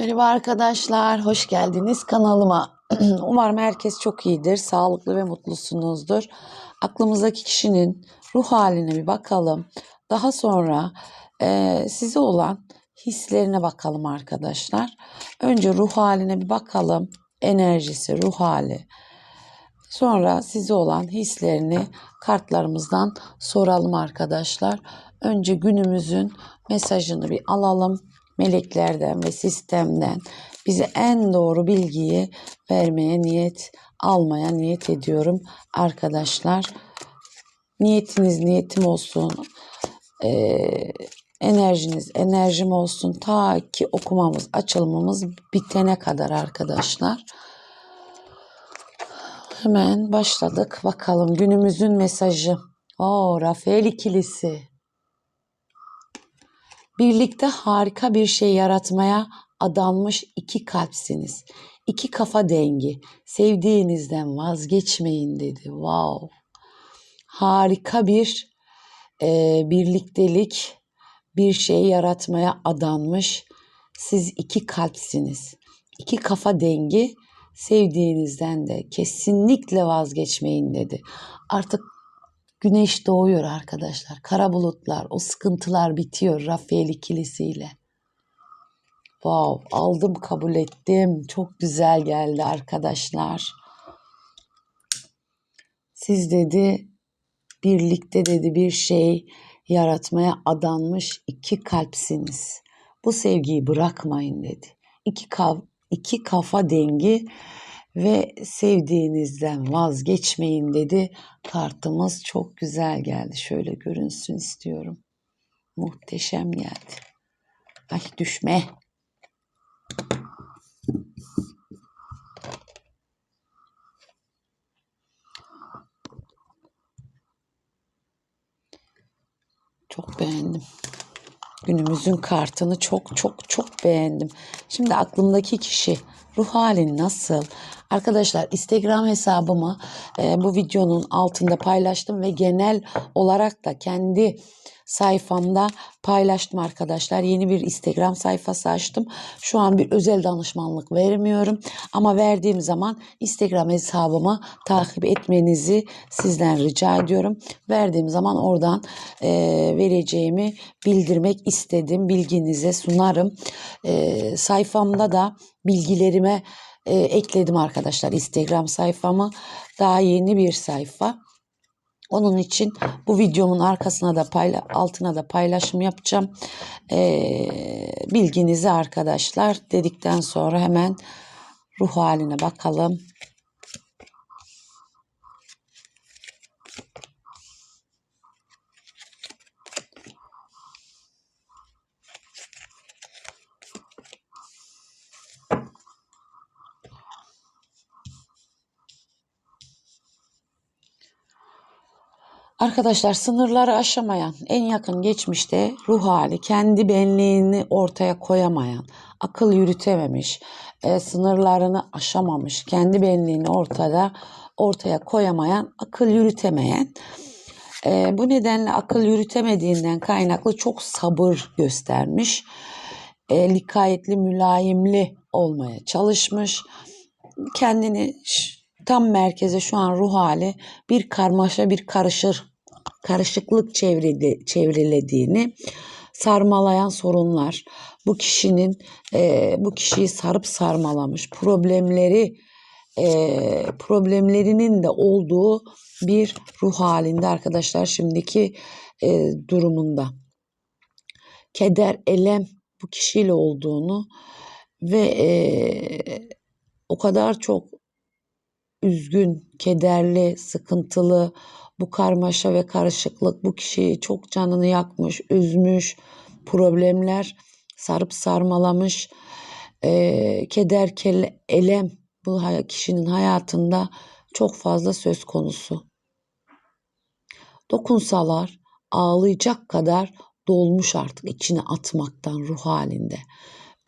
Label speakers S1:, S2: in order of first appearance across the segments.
S1: Merhaba arkadaşlar, hoş geldiniz kanalıma. Umarım herkes çok iyidir, sağlıklı ve mutlusunuzdur. Aklımızdaki kişinin ruh haline bir bakalım. Daha sonra eee, size olan hislerine bakalım arkadaşlar. Önce ruh haline bir bakalım. Enerjisi, ruh hali. Sonra size olan hislerini kartlarımızdan soralım arkadaşlar. Önce günümüzün mesajını bir alalım. Meleklerden ve sistemden bize en doğru bilgiyi vermeye niyet, almaya niyet ediyorum arkadaşlar. Niyetiniz niyetim olsun. Ee, enerjiniz enerjim olsun. Ta ki okumamız, açılımımız bitene kadar arkadaşlar. Hemen başladık. Bakalım günümüzün mesajı. Oo, Rafael ikilisi. Birlikte harika bir şey yaratmaya adanmış iki kalpsiniz. İki kafa dengi. Sevdiğinizden vazgeçmeyin dedi. Wow. Harika bir e, birliktelik, bir şey yaratmaya adanmış. Siz iki kalpsiniz. İki kafa dengi. Sevdiğinizden de kesinlikle vazgeçmeyin dedi. Artık Güneş doğuyor arkadaşlar. Kara bulutlar, o sıkıntılar bitiyor Rafael ikilisiyle. Wow, aldım kabul ettim. Çok güzel geldi arkadaşlar. Siz dedi birlikte dedi bir şey yaratmaya adanmış iki kalpsiniz. Bu sevgiyi bırakmayın dedi. İki, kav, iki kafa dengi ve sevdiğinizden vazgeçmeyin dedi. Kartımız çok güzel geldi. Şöyle görünsün istiyorum. Muhteşem geldi. Ay düşme. Çok beğendim. Günümüzün kartını çok çok çok beğendim. Şimdi aklımdaki kişi ruh halin nasıl? Arkadaşlar Instagram hesabımı e, bu videonun altında paylaştım ve genel olarak da kendi sayfamda paylaştım arkadaşlar. Yeni bir Instagram sayfası açtım. Şu an bir özel danışmanlık vermiyorum ama verdiğim zaman Instagram hesabımı takip etmenizi sizden rica ediyorum. Verdiğim zaman oradan e, vereceğimi bildirmek istedim. Bilginize sunarım. E, sayfamda da bilgilerime e, ekledim arkadaşlar Instagram sayfamı. Daha yeni bir sayfa. Onun için bu videomun arkasına da payla, altına da paylaşım yapacağım. Ee, bilginizi arkadaşlar dedikten sonra hemen ruh haline bakalım. Arkadaşlar sınırları aşamayan, en yakın geçmişte ruh hali, kendi benliğini ortaya koyamayan, akıl yürütememiş, e, sınırlarını aşamamış, kendi benliğini ortada ortaya koyamayan, akıl yürütemeyen, e, bu nedenle akıl yürütemediğinden kaynaklı çok sabır göstermiş, e, likayetli, mülayimli olmaya çalışmış, kendini tam merkeze şu an ruh hali bir karmaşa, bir karışır karışıklık çevrili, çevrilediğini sarmalayan sorunlar, bu kişinin e, bu kişiyi sarıp sarmalamış problemleri e, problemlerinin de olduğu bir ruh halinde arkadaşlar şimdiki e, durumunda. Keder, elem bu kişiyle olduğunu ve e, o kadar çok üzgün, kederli, sıkıntılı, bu karmaşa ve karışıklık bu kişiyi çok canını yakmış, üzmüş, problemler sarıp sarmalamış, e, keder, kele, elem bu kişinin hayatında çok fazla söz konusu. Dokunsalar ağlayacak kadar dolmuş artık içine atmaktan ruh halinde.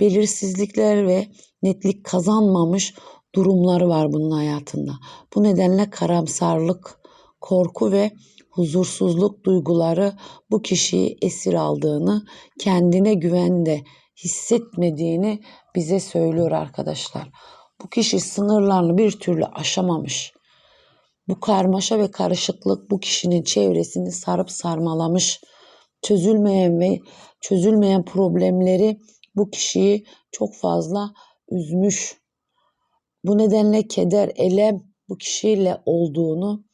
S1: Belirsizlikler ve netlik kazanmamış durumları var bunun hayatında. Bu nedenle karamsarlık, korku ve huzursuzluk duyguları bu kişiyi esir aldığını, kendine güven de hissetmediğini bize söylüyor arkadaşlar. Bu kişi sınırlarını bir türlü aşamamış. Bu karmaşa ve karışıklık bu kişinin çevresini sarıp sarmalamış. Çözülmeyen ve çözülmeyen problemleri bu kişiyi çok fazla üzmüş. Bu nedenle keder, elem bu kişiyle olduğunu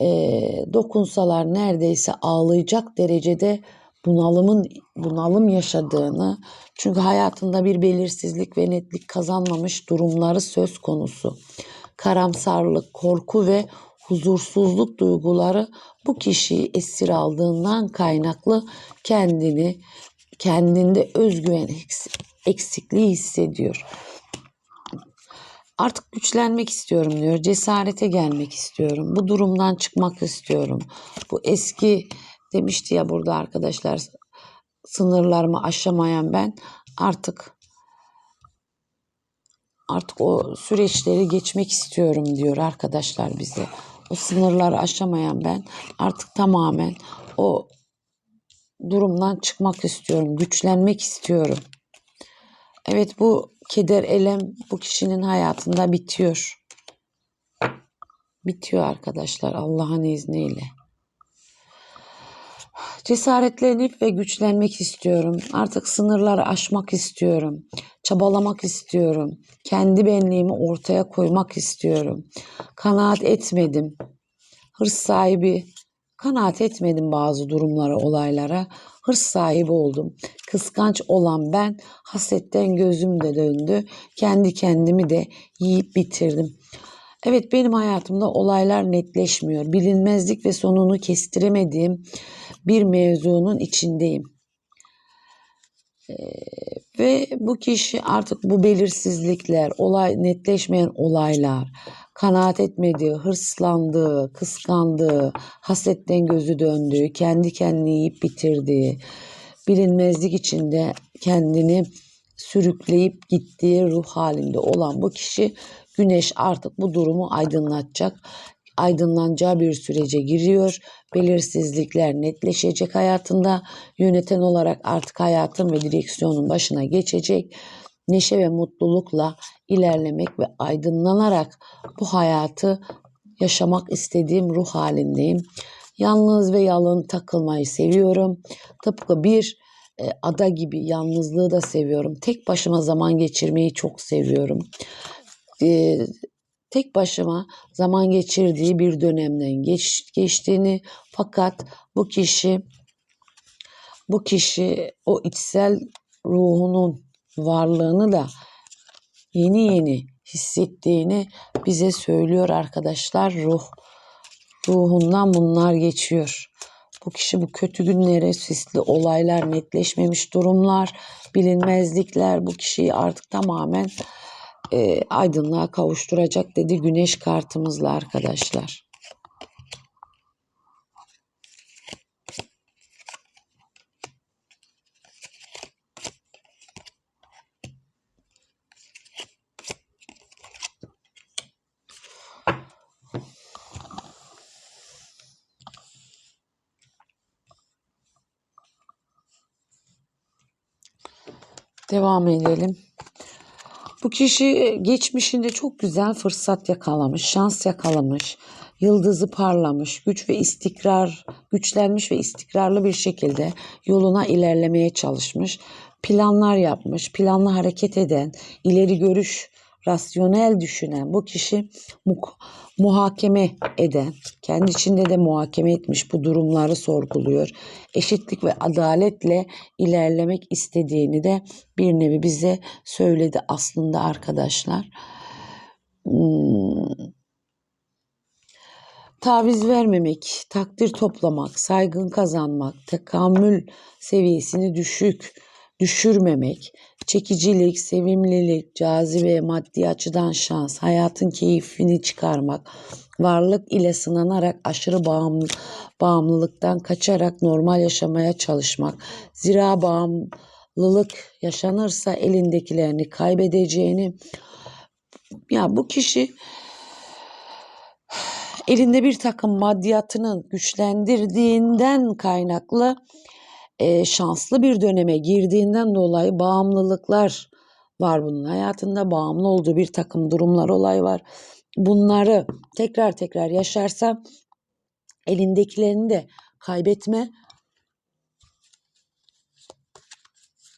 S1: eee, dokunsalar neredeyse ağlayacak derecede bunalımın bunalım yaşadığını çünkü hayatında bir belirsizlik ve netlik kazanmamış durumları söz konusu. Karamsarlık, korku ve huzursuzluk duyguları bu kişiyi esir aldığından kaynaklı kendini kendinde özgüven eks- eksikliği hissediyor. Artık güçlenmek istiyorum diyor. Cesarete gelmek istiyorum. Bu durumdan çıkmak istiyorum. Bu eski demişti ya burada arkadaşlar sınırlarımı aşamayan ben artık artık o süreçleri geçmek istiyorum diyor arkadaşlar bize. O sınırları aşamayan ben artık tamamen o durumdan çıkmak istiyorum. Güçlenmek istiyorum. Evet bu keder, elem bu kişinin hayatında bitiyor. Bitiyor arkadaşlar Allah'ın izniyle. Cesaretlenip ve güçlenmek istiyorum. Artık sınırları aşmak istiyorum. Çabalamak istiyorum. Kendi benliğimi ortaya koymak istiyorum. Kanaat etmedim. Hırs sahibi kanaat etmedim bazı durumlara, olaylara. Hırs sahibi oldum. Kıskanç olan ben hasetten gözüm de döndü. Kendi kendimi de yiyip bitirdim. Evet benim hayatımda olaylar netleşmiyor. Bilinmezlik ve sonunu kestiremediğim bir mevzunun içindeyim. Ee, ve bu kişi artık bu belirsizlikler, olay netleşmeyen olaylar, kanaat etmediği, hırslandığı, kıskandığı, hasetten gözü döndüğü, kendi kendini yiyip bitirdiği, bilinmezlik içinde kendini sürükleyip gittiği ruh halinde olan bu kişi güneş artık bu durumu aydınlatacak. Aydınlanacağı bir sürece giriyor. Belirsizlikler netleşecek hayatında. Yöneten olarak artık hayatın ve direksiyonun başına geçecek. Neşe ve mutlulukla ilerlemek ve aydınlanarak bu hayatı yaşamak istediğim ruh halindeyim. Yalnız ve yalın takılmayı seviyorum. Tıpkı bir e, ada gibi yalnızlığı da seviyorum. Tek başıma zaman geçirmeyi çok seviyorum. E, tek başıma zaman geçirdiği bir dönemden geç, geçtiğini fakat bu kişi bu kişi o içsel ruhunun varlığını da yeni yeni hissettiğini bize söylüyor arkadaşlar. Ruh ruhundan bunlar geçiyor. Bu kişi bu kötü günlere, sisli olaylar, netleşmemiş durumlar, bilinmezlikler bu kişiyi artık tamamen e, aydınlığa kavuşturacak dedi güneş kartımızla arkadaşlar. Devam edelim. Bu kişi geçmişinde çok güzel fırsat yakalamış, şans yakalamış, yıldızı parlamış, güç ve istikrar, güçlenmiş ve istikrarlı bir şekilde yoluna ilerlemeye çalışmış. Planlar yapmış, planlı hareket eden, ileri görüş, rasyonel düşünen bu kişi mu- muhakeme eden, kendi içinde de muhakeme etmiş bu durumları sorguluyor. Eşitlik ve adaletle ilerlemek istediğini de bir nevi bize söyledi aslında arkadaşlar. Hmm. Taviz vermemek, takdir toplamak, saygın kazanmak, tekamül seviyesini düşük düşürmemek, çekicilik, sevimlilik, cazibe, maddi açıdan şans, hayatın keyfini çıkarmak, varlık ile sınanarak aşırı bağımlı, bağımlılıktan kaçarak normal yaşamaya çalışmak, zira bağımlılık yaşanırsa elindekilerini kaybedeceğini, ya bu kişi elinde bir takım maddiyatının güçlendirdiğinden kaynaklı e, şanslı bir döneme girdiğinden dolayı bağımlılıklar var bunun hayatında. Bağımlı olduğu bir takım durumlar, olay var. Bunları tekrar tekrar yaşarsa elindekilerini de kaybetme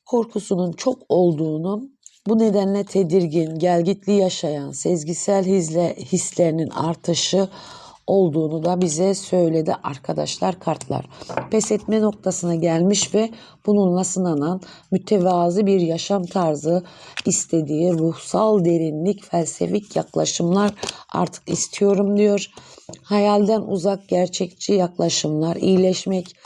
S1: korkusunun çok olduğunu, bu nedenle tedirgin, gelgitli yaşayan, sezgisel hizle, hislerinin artışı olduğunu da bize söyledi arkadaşlar kartlar. Pes etme noktasına gelmiş ve bununla sınanan mütevazı bir yaşam tarzı istediği ruhsal derinlik, felsefik yaklaşımlar artık istiyorum diyor. Hayalden uzak gerçekçi yaklaşımlar, iyileşmek,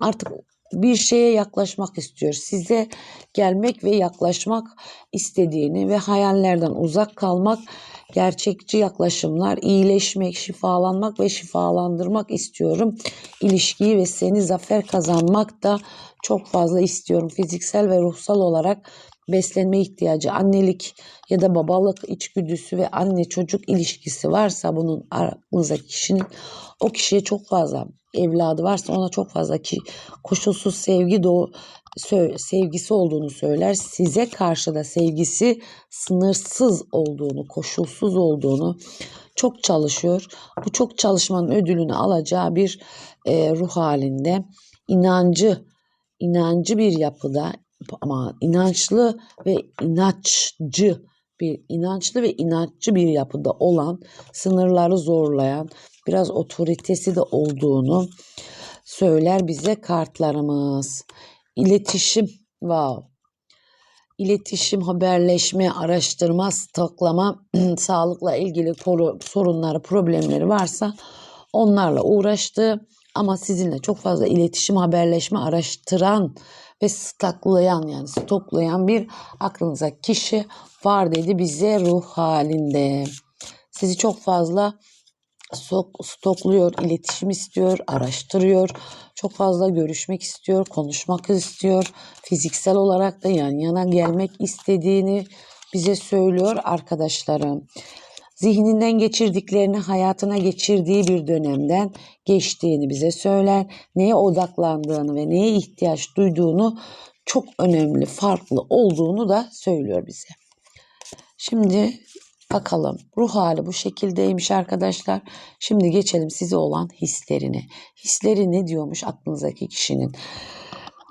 S1: artık bir şeye yaklaşmak istiyor. Size gelmek ve yaklaşmak istediğini ve hayallerden uzak kalmak, gerçekçi yaklaşımlar, iyileşmek, şifalanmak ve şifalandırmak istiyorum. İlişkiyi ve seni zafer kazanmak da çok fazla istiyorum. Fiziksel ve ruhsal olarak beslenme ihtiyacı, annelik ya da babalık içgüdüsü ve anne çocuk ilişkisi varsa bunun aranızdaki kişinin o kişiye çok fazla evladı varsa ona çok fazla ki koşulsuz sevgi doğu sevgisi olduğunu söyler. Size karşı da sevgisi sınırsız olduğunu, koşulsuz olduğunu çok çalışıyor. Bu çok çalışmanın ödülünü alacağı bir e, ruh halinde inancı inancı bir yapıda ama inançlı ve inatçı bir inançlı ve inatçı bir yapıda olan, sınırları zorlayan, biraz otoritesi de olduğunu söyler bize kartlarımız. İletişim, wow. İletişim, haberleşme, araştırma, stoklama, sağlıkla ilgili sorunları, problemleri varsa onlarla uğraştı. Ama sizinle çok fazla iletişim, haberleşme, araştıran ve stoklayan yani stoklayan bir aklınıza kişi var dedi bize ruh halinde. Sizi çok fazla stokluyor, iletişim istiyor, araştırıyor. Çok fazla görüşmek istiyor, konuşmak istiyor. Fiziksel olarak da yan yana gelmek istediğini bize söylüyor arkadaşlarım zihninden geçirdiklerini hayatına geçirdiği bir dönemden geçtiğini bize söyler. Neye odaklandığını ve neye ihtiyaç duyduğunu çok önemli, farklı olduğunu da söylüyor bize. Şimdi bakalım ruh hali bu şekildeymiş arkadaşlar. Şimdi geçelim size olan hislerini. Hisleri ne diyormuş aklınızdaki kişinin?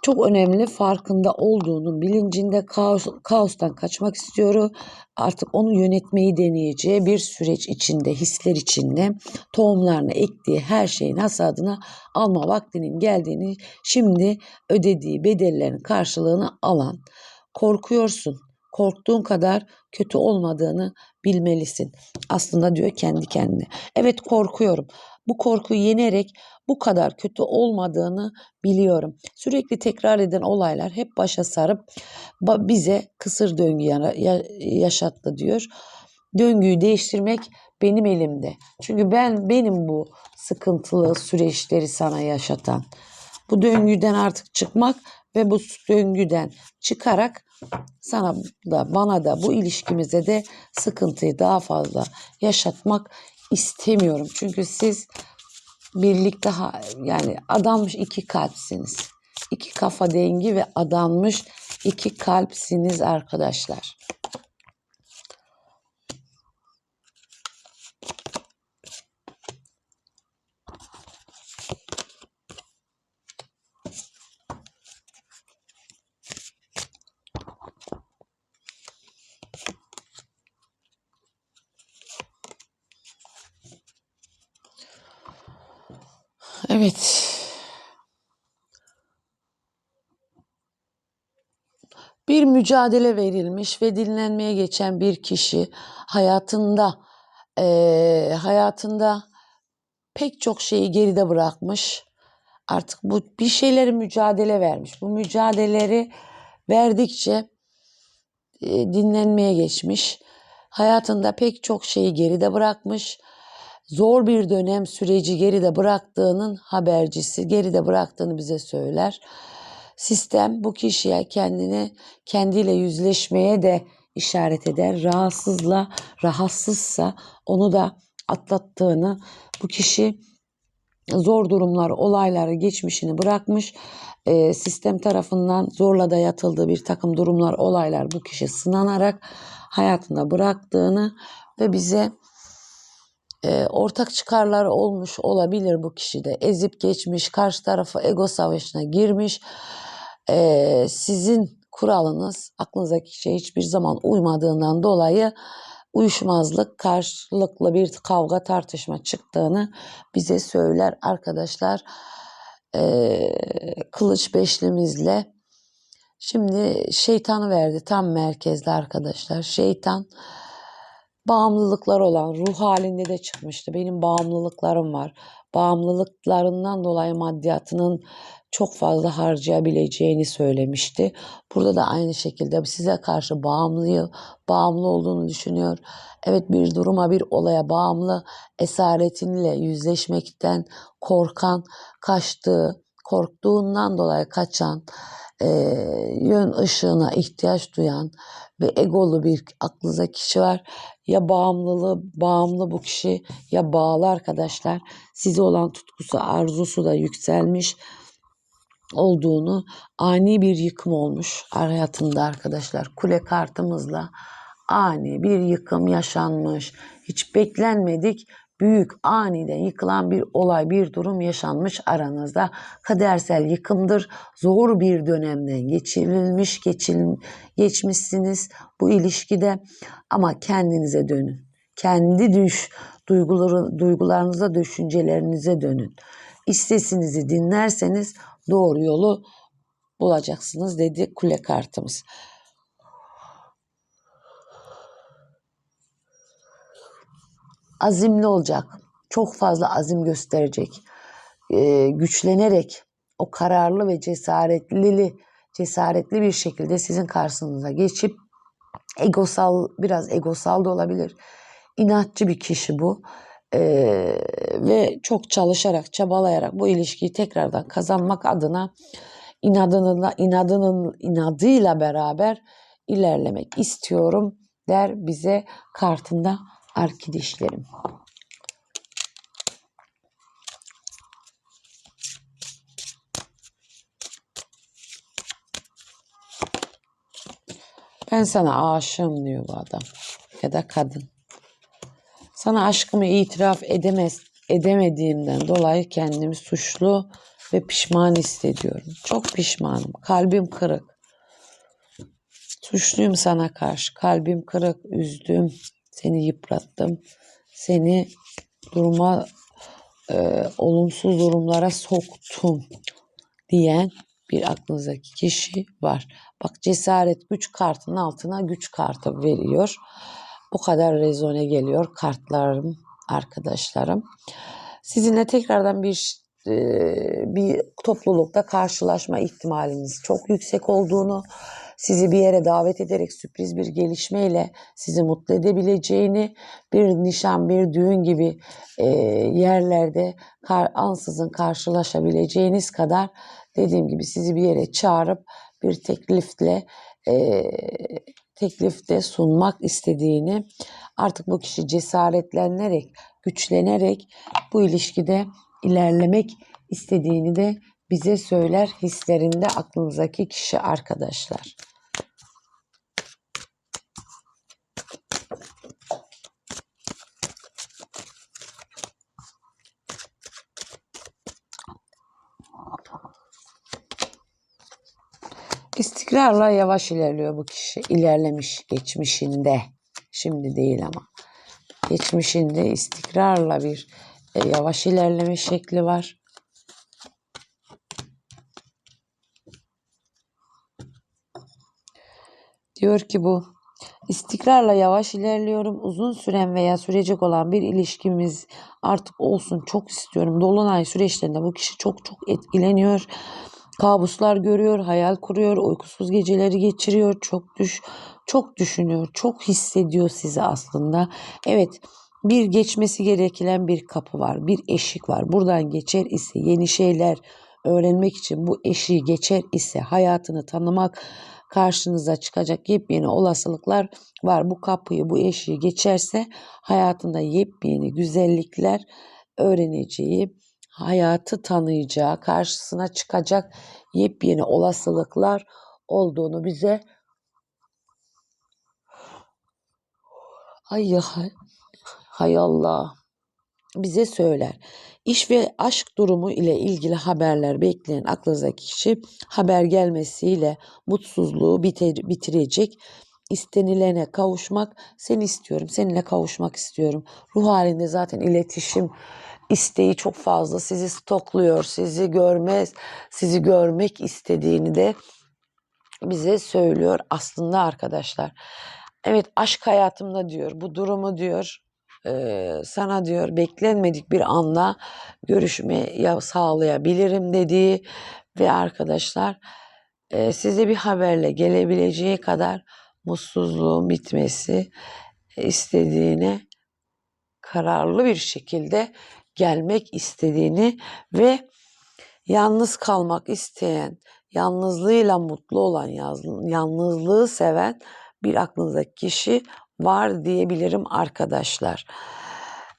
S1: çok önemli farkında olduğunun bilincinde kaos, kaostan kaçmak istiyor. Artık onu yönetmeyi deneyeceği bir süreç içinde, hisler içinde tohumlarını ektiği her şeyin hasadına alma vaktinin geldiğini, şimdi ödediği bedellerin karşılığını alan, korkuyorsun, korktuğun kadar kötü olmadığını bilmelisin. Aslında diyor kendi kendine. Evet korkuyorum. Bu korkuyu yenerek bu kadar kötü olmadığını biliyorum. Sürekli tekrar eden olaylar hep başa sarıp bize kısır döngü yaşattı diyor. Döngüyü değiştirmek benim elimde. Çünkü ben benim bu sıkıntılı süreçleri sana yaşatan. Bu döngüden artık çıkmak ve bu döngüden çıkarak sana da bana da bu ilişkimize de sıkıntıyı daha fazla yaşatmak istemiyorum. Çünkü siz birlikte yani adanmış iki kalpsiniz. İki kafa dengi ve adanmış iki kalpsiniz arkadaşlar. Evet. Bir mücadele verilmiş ve dinlenmeye geçen bir kişi hayatında e, hayatında pek çok şeyi geride bırakmış. Artık bu bir şeyleri mücadele vermiş. Bu mücadeleleri verdikçe e, dinlenmeye geçmiş. Hayatında pek çok şeyi geride bırakmış zor bir dönem süreci geride bıraktığının habercisi, geride bıraktığını bize söyler. Sistem bu kişiye kendini kendiyle yüzleşmeye de işaret eder. Rahatsızla, rahatsızsa onu da atlattığını, bu kişi zor durumlar, olayları, geçmişini bırakmış, e, sistem tarafından zorla dayatıldığı bir takım durumlar, olaylar bu kişi sınanarak hayatında bıraktığını ve bize e, ortak çıkarlar olmuş olabilir bu kişide. Ezip geçmiş, karşı tarafı ego savaşına girmiş. E, sizin kuralınız aklınızdaki şey hiçbir zaman uymadığından dolayı uyuşmazlık, karşılıklı bir kavga tartışma çıktığını bize söyler arkadaşlar. E, kılıç beşlimizle Şimdi şeytanı verdi tam merkezde arkadaşlar. Şeytan bağımlılıklar olan ruh halinde de çıkmıştı. Benim bağımlılıklarım var. Bağımlılıklarından dolayı maddiyatının çok fazla harcayabileceğini söylemişti. Burada da aynı şekilde size karşı bağımlıyı, bağımlı olduğunu düşünüyor. Evet bir duruma, bir olaya bağımlı, esaretinle yüzleşmekten korkan, kaçtığı, korktuğundan dolayı kaçan, e, yön ışığına ihtiyaç duyan ve egolu bir aklınızda kişi var. Ya bağımlılığı, bağımlı bu kişi ya bağlı arkadaşlar. Size olan tutkusu, arzusu da yükselmiş olduğunu ani bir yıkım olmuş hayatında arkadaşlar. Kule kartımızla ani bir yıkım yaşanmış. Hiç beklenmedik büyük aniden yıkılan bir olay, bir durum yaşanmış aranızda. Kadersel yıkımdır. Zor bir dönemden geçirilmiş, geçil, geçmişsiniz bu ilişkide ama kendinize dönün. Kendi düş, duyguları, duygularınıza, düşüncelerinize dönün. İstesinizi dinlerseniz doğru yolu bulacaksınız dedi kule kartımız. azimli olacak. Çok fazla azim gösterecek. E, güçlenerek o kararlı ve cesaretli cesaretli bir şekilde sizin karşınıza geçip egosal biraz egosal da olabilir. İnatçı bir kişi bu. Ee, ve çok çalışarak, çabalayarak bu ilişkiyi tekrardan kazanmak adına inadının, inadının inadıyla beraber ilerlemek istiyorum der bize kartında arkadaşlarım. Ben sana aşığım diyor bu adam ya da kadın. Sana aşkımı itiraf edemez, edemediğimden dolayı kendimi suçlu ve pişman hissediyorum. Çok pişmanım. Kalbim kırık. Suçluyum sana karşı. Kalbim kırık, üzdüm. Seni yıprattım. Seni duruma e, olumsuz durumlara soktum diyen bir aklınızdaki kişi var. Bak cesaret güç kartının altına güç kartı veriyor. Bu kadar rezone geliyor kartlarım, arkadaşlarım. Sizinle tekrardan bir e, bir toplulukta karşılaşma ihtimaliniz çok yüksek olduğunu sizi bir yere davet ederek sürpriz bir gelişmeyle sizi mutlu edebileceğini, bir nişan, bir düğün gibi e, yerlerde kar, ansızın karşılaşabileceğiniz kadar dediğim gibi sizi bir yere çağırıp bir teklifle e, teklifte sunmak istediğini artık bu kişi cesaretlenerek, güçlenerek bu ilişkide ilerlemek istediğini de bize söyler hislerinde aklınızdaki kişi arkadaşlar. İstikrarla yavaş ilerliyor bu kişi. İlerlemiş geçmişinde. Şimdi değil ama. Geçmişinde istikrarla bir e, yavaş ilerleme şekli var. Diyor ki bu istikrarla yavaş ilerliyorum. Uzun süren veya sürecek olan bir ilişkimiz artık olsun çok istiyorum. Dolunay süreçlerinde bu kişi çok çok etkileniyor. Kabuslar görüyor, hayal kuruyor, uykusuz geceleri geçiriyor, çok düş çok düşünüyor, çok hissediyor sizi aslında. Evet, bir geçmesi gereken bir kapı var, bir eşik var. Buradan geçer ise yeni şeyler öğrenmek için bu eşiği geçer ise hayatını tanımak, karşınıza çıkacak yepyeni olasılıklar var. Bu kapıyı, bu eşiği geçerse hayatında yepyeni güzellikler öğreneceği, hayatı tanıyacağı, karşısına çıkacak yepyeni olasılıklar olduğunu bize Ay hay, hay Allah bize söyler. İş ve aşk durumu ile ilgili haberler bekleyen aklınızdaki kişi haber gelmesiyle mutsuzluğu bite- bitirecek. İstenilene kavuşmak, seni istiyorum, seninle kavuşmak istiyorum. Ruh halinde zaten iletişim isteği çok fazla. Sizi stokluyor, sizi görmez, sizi görmek istediğini de bize söylüyor aslında arkadaşlar. Evet aşk hayatımda diyor bu durumu diyor eee, sana diyor beklenmedik bir anda görüşme ya- sağlayabilirim dediği ve arkadaşlar eee, size bir haberle gelebileceği kadar mutsuzluğun bitmesi istediğine kararlı bir şekilde gelmek istediğini ve yalnız kalmak isteyen, yalnızlığıyla mutlu olan, yalnızlığı seven bir aklınızdaki kişi var diyebilirim arkadaşlar.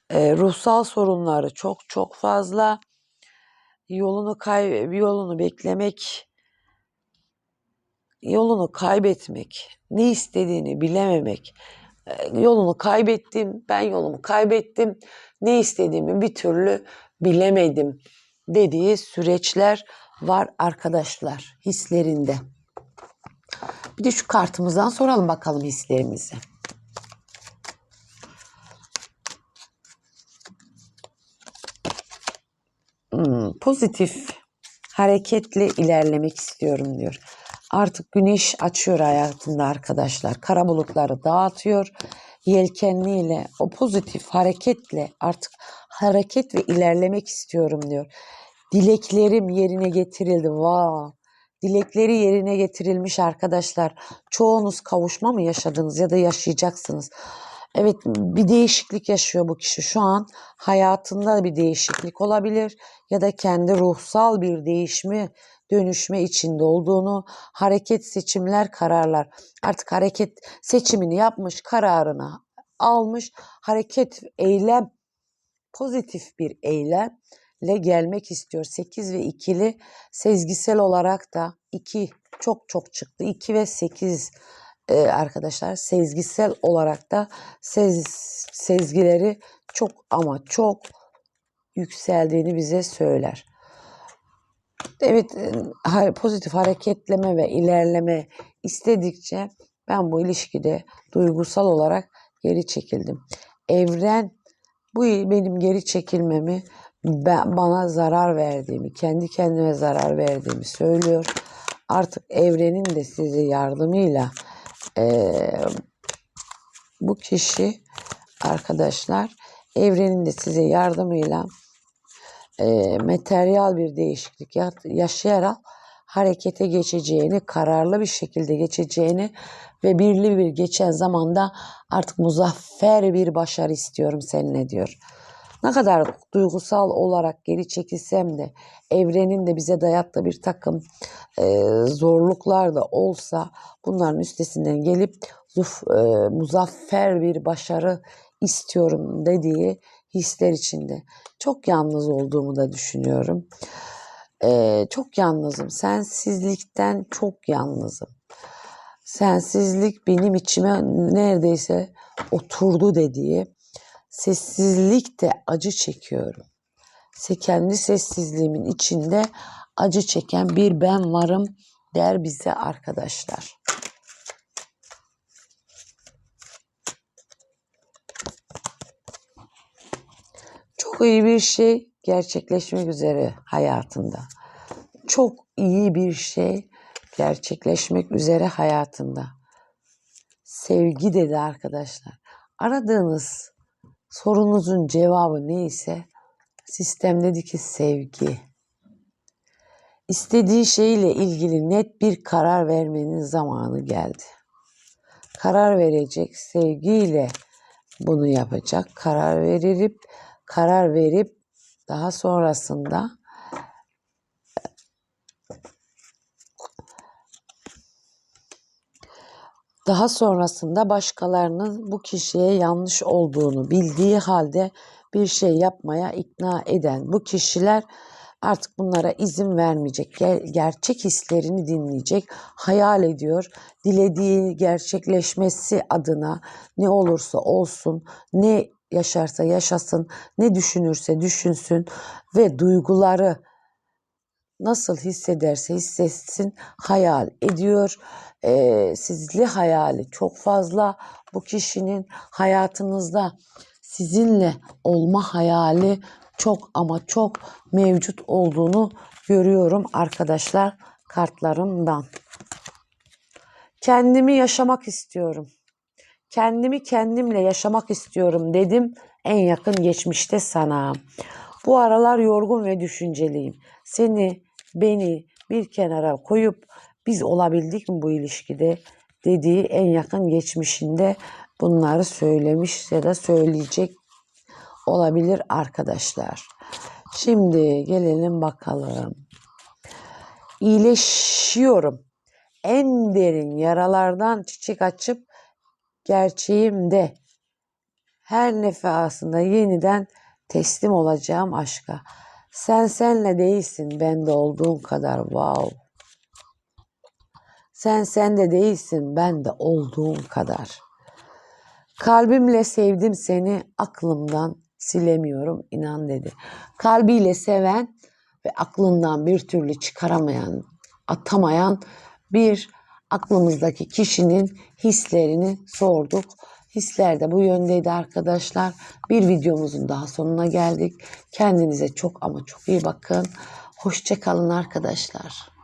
S1: Ee, ruhsal sorunları çok çok fazla. Yolunu kay yolunu beklemek, yolunu kaybetmek, ne istediğini bilememek, e, yolunu kaybettim, ben yolumu kaybettim, ne istediğimi bir türlü bilemedim dediği süreçler var arkadaşlar hislerinde. Bir de şu kartımızdan soralım bakalım hislerimizi. Hmm, pozitif hareketle ilerlemek istiyorum diyor. Artık güneş açıyor hayatında arkadaşlar. Kara bulutları dağıtıyor. Yelkenliyle o pozitif hareketle artık hareket ve ilerlemek istiyorum diyor. Dileklerim yerine getirildi. Wow. Dilekleri yerine getirilmiş arkadaşlar. Çoğunuz kavuşma mı yaşadınız ya da yaşayacaksınız. Evet bir değişiklik yaşıyor bu kişi. Şu an hayatında bir değişiklik olabilir ya da kendi ruhsal bir değişme, dönüşme içinde olduğunu, hareket, seçimler, kararlar. Artık hareket seçimini yapmış, kararını almış, hareket, eylem, pozitif bir eylemle gelmek istiyor. 8 ve ikili sezgisel olarak da 2 çok çok çıktı. 2 ve 8 e, arkadaşlar sezgisel olarak da sez, sezgileri çok ama çok yükseldiğini bize söyler. Evet e, pozitif hareketleme ve ilerleme istedikçe ben bu ilişkide duygusal olarak geri çekildim. Evren bu benim geri çekilmemi bana zarar verdiğimi, kendi kendime zarar verdiğimi söylüyor. Artık evrenin de size yardımıyla eee, bu kişi arkadaşlar evrenin de size yardımıyla eee materyal bir değişiklik ya- yaşayarak harekete geçeceğini, kararlı bir şekilde geçeceğini ve birli bir geçen zamanda artık muzaffer bir başarı istiyorum seninle diyor. Ne kadar duygusal olarak geri çekilsem de evrenin de bize dayattığı bir takım e, zorluklar da olsa bunların üstesinden gelip zuf, e, muzaffer bir başarı istiyorum dediği hisler içinde. Çok yalnız olduğumu da düşünüyorum. E, çok yalnızım. Sensizlikten çok yalnızım. Sensizlik benim içime neredeyse oturdu dediği sessizlikte acı çekiyorum. Kendi sessizliğimin içinde acı çeken bir ben varım der bize arkadaşlar. İyi bir şey gerçekleşmek üzere hayatında. Çok iyi bir şey gerçekleşmek üzere hayatında. Sevgi dedi arkadaşlar. Aradığınız sorunuzun cevabı neyse sistem dedi ki sevgi. İstediği şeyle ilgili net bir karar vermenin zamanı geldi. Karar verecek sevgiyle bunu yapacak. Karar verip karar verip daha sonrasında daha sonrasında başkalarının bu kişiye yanlış olduğunu bildiği halde bir şey yapmaya ikna eden bu kişiler Artık bunlara izin vermeyecek. Ger- gerçek hislerini dinleyecek. Hayal ediyor. Dilediği gerçekleşmesi adına ne olursa olsun, ne yaşarsa yaşasın, ne düşünürse düşünsün ve duyguları nasıl hissederse hissetsin hayal ediyor. Ee, sizli hayali çok fazla bu kişinin hayatınızda sizinle olma hayali çok ama çok mevcut olduğunu görüyorum arkadaşlar kartlarımdan. Kendimi yaşamak istiyorum. Kendimi kendimle yaşamak istiyorum dedim en yakın geçmişte sana. Bu aralar yorgun ve düşünceliyim. Seni, beni bir kenara koyup biz olabildik mi bu ilişkide dediği en yakın geçmişinde bunları söylemiş ya da söyleyecek olabilir arkadaşlar. Şimdi gelelim bakalım. İyileşiyorum. En derin yaralardan çiçek açıp gerçeğimde her nefasında yeniden teslim olacağım aşka. Sen senle değilsin bende olduğun kadar wow. Sen sende değilsin bende olduğun kadar. Kalbimle sevdim seni aklımdan silemiyorum inan dedi. Kalbiyle seven ve aklından bir türlü çıkaramayan, atamayan bir aklımızdaki kişinin hislerini sorduk. Hisler de bu yöndeydi arkadaşlar. Bir videomuzun daha sonuna geldik. Kendinize çok ama çok iyi bakın. Hoşçakalın arkadaşlar.